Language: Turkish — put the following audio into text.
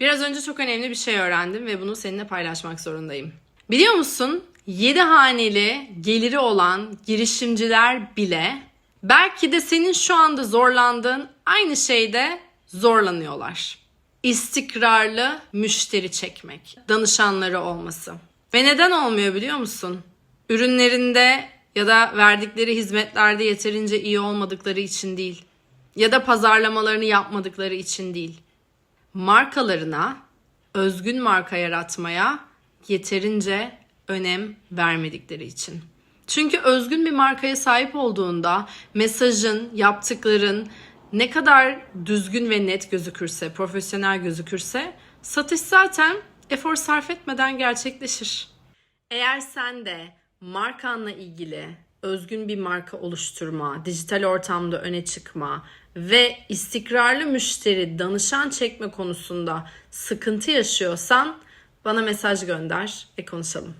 Biraz önce çok önemli bir şey öğrendim ve bunu seninle paylaşmak zorundayım. Biliyor musun? 7 haneli geliri olan girişimciler bile belki de senin şu anda zorlandığın aynı şeyde zorlanıyorlar. İstikrarlı müşteri çekmek, danışanları olması. Ve neden olmuyor biliyor musun? Ürünlerinde ya da verdikleri hizmetlerde yeterince iyi olmadıkları için değil. Ya da pazarlamalarını yapmadıkları için değil markalarına özgün marka yaratmaya yeterince önem vermedikleri için. Çünkü özgün bir markaya sahip olduğunda mesajın, yaptıkların ne kadar düzgün ve net gözükürse, profesyonel gözükürse satış zaten efor sarf etmeden gerçekleşir. Eğer sen de markanla ilgili özgün bir marka oluşturma, dijital ortamda öne çıkma ve istikrarlı müşteri danışan çekme konusunda sıkıntı yaşıyorsan bana mesaj gönder ve konuşalım.